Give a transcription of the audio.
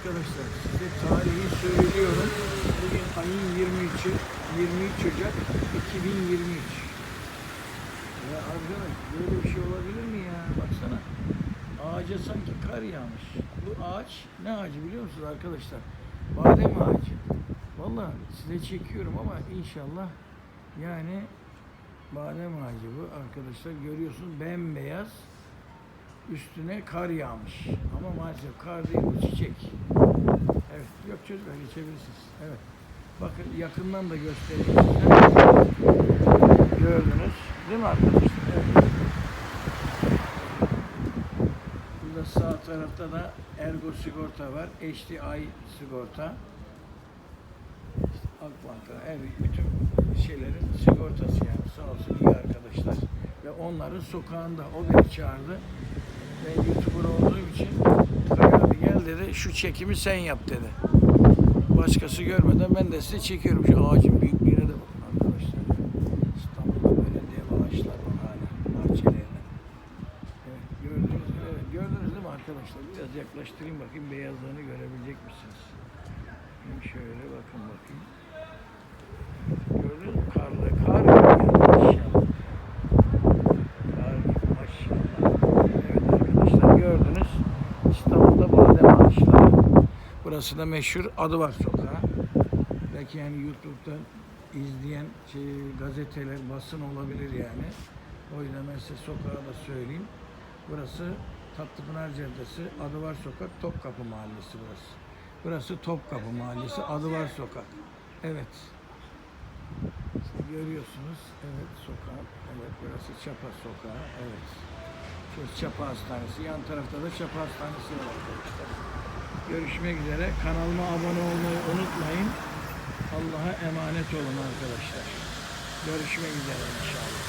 arkadaşlar size tarihi söylüyorum. Bugün ayın 23'ü 23 Ocak 2023. Ya arkadaş böyle bir şey olabilir mi ya? Baksana. Ağaca sanki kar yağmış. Bu ağaç ne ağacı biliyor musunuz arkadaşlar? Badem ağacı. Vallahi size çekiyorum ama inşallah yani badem ağacı bu arkadaşlar görüyorsunuz bembeyaz üstüne kar yağmış. Ama maalesef kar değil bu çiçek. Evet yok çocuklar geçebilirsiniz. Evet. Bakın yakından da göstereyim size. Gördünüz değil mi arkadaşlar? Evet. Burada sağ tarafta da Ergo sigorta var. HDI sigorta. İşte Akbank'a, her bütün şeylerin sigortası yani sağ olsun iyi arkadaşlar. Ve onların sokağında o beni çağırdı. Ben YouTuber olduğum için Kaya abi gel dedi şu çekimi sen yap dedi. Başkası görmeden ben de size çekiyorum şu ağacın büyüklüğüne de bakın arkadaşlar. İstanbul'da böyle dev ağaçlar var hala bahçelerine. Evet gördünüz? Evet gördünüz değil mi arkadaşlar? Biraz yaklaştırayım bakayım beyazlığını görebilecek misiniz? Şöyle bakın bakayım. Gördünüz mü? Karlı kar gibi maşallah. Kar gibi maşallah. Evet arkadaşlar gördünüz. İstanbul'da badem ağaçları. Burası da meşhur Adıvar Sokağı. Belki yani YouTube'da izleyen şey, gazeteler, basın olabilir yani. O yüzden ben size sokağı da söyleyeyim. Burası Tatlıpınar Caddesi, Adıvar Sokak, Topkapı Mahallesi burası. Burası Topkapı Mahallesi, Adıvar Sokak. Evet. Görüyorsunuz. Evet sokak. Evet burası Çapa Sokağı. Evet. Çapa Hastanesi. Yan tarafta da Çapa Hastanesi var arkadaşlar. Görüşmek üzere. Kanalıma abone olmayı unutmayın. Allah'a emanet olun arkadaşlar. Görüşmek üzere inşallah.